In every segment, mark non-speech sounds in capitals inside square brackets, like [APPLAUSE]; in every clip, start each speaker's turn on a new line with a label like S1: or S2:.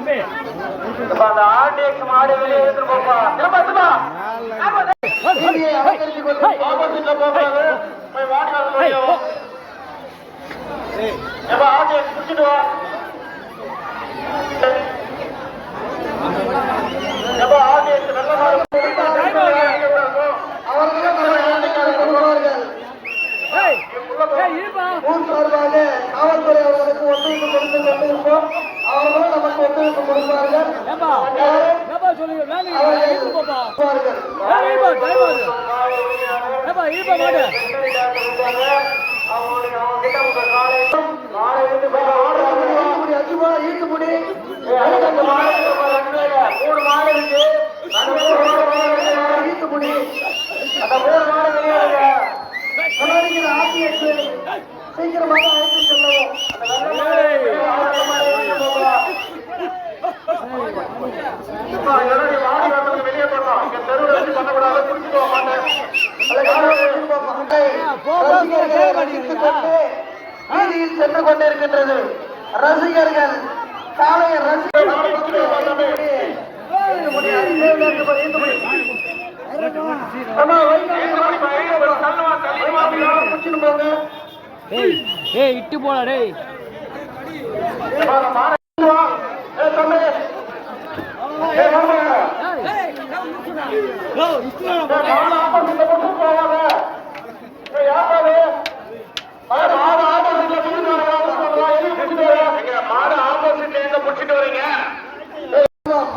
S1: அந்த ஆண்டைக்கு மாடு வெளியே எடுத்துட்டு போப்பா. திரும்ப திரும்ப. ஆப்போசிட்ல போவாங்க போய் வாடி வரணும் ஏப்பா ஆண்டையை குடிச்சிட்டு வா. ஏப்பா ஆண்டையை நல்ல மாடு காவல்துறை அவர்களுக்கு ஒன்றை கொடுத்து கொண்டிருப்போம். அவர்களும் நமக்கு ஒத்துழைப்பு கொடுப்பார்கள். சீக்கிரமாக அழைத்து செல்லவும். பண்ணக்கூடாது மாட்டேன். வீதியில் சென்று கொண்டிருக்கின்றது. ரசிகர்கள் காலைய
S2: ஏய் இட்டு போடா டேய்.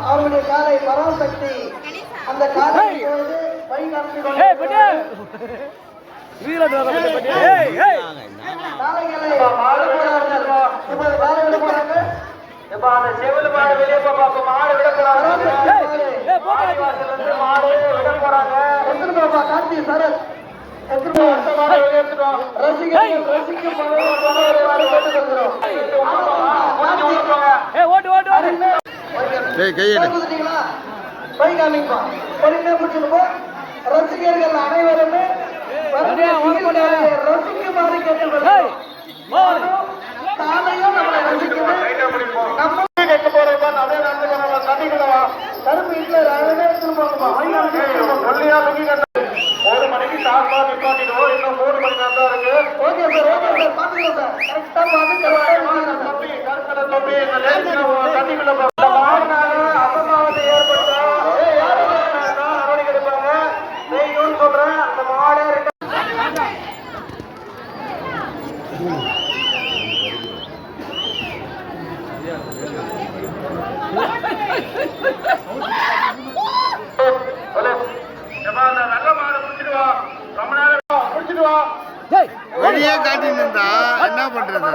S1: அவருடைய காலை பராசக்தி அந்த காலை வெளியே போ பாப்போம் மாடு விட கார்த்தி சரத். ரசிகர்கள் ரசிக்கும்
S2: ஓட்டு ஓட்டு
S3: டேய் கையெடு?
S1: கை காமிப்பா. பொறுமையா பிடிச்சிட்டு போ. ரசிகர்கள் அனைவருமே. ரசிக்குமாறு கேட்டுக்கொள்கிறோம்.
S2: போடு
S1: காலையும் நம்மளை ரசிக்கணும். நம்ம டாஸ்மா நிப்பாட்டிடுவோம் இன்னும் மூணு மணி நேரம் தான் இருக்கு? ஓகே சார் ஓகே சார் பாத்துக்கலாம் சார். கரெக்டா பார்த்து கரெக்டா தம்பி கருக்கடை தம்பி இந்த லேடிஸ் தண்ணிக்குள்ள போ. இந்த மாடுனால [LAUGHS] அசம்பாவிதம் ஏற்பட்டா ஏய், யாரு வேணா நடவடிக்கை எடுப்பாங்க செய்யும்னு சொல்றேன் அந்த மாடே இருக்கு நல்ல மாடு முடிச்சிட்டு வா ரொம்ப நேரம் முடிச்சிட்டு வா
S2: ஏய்
S3: வழியே காட்டின்னு இருந்தா என்ன பண்றது?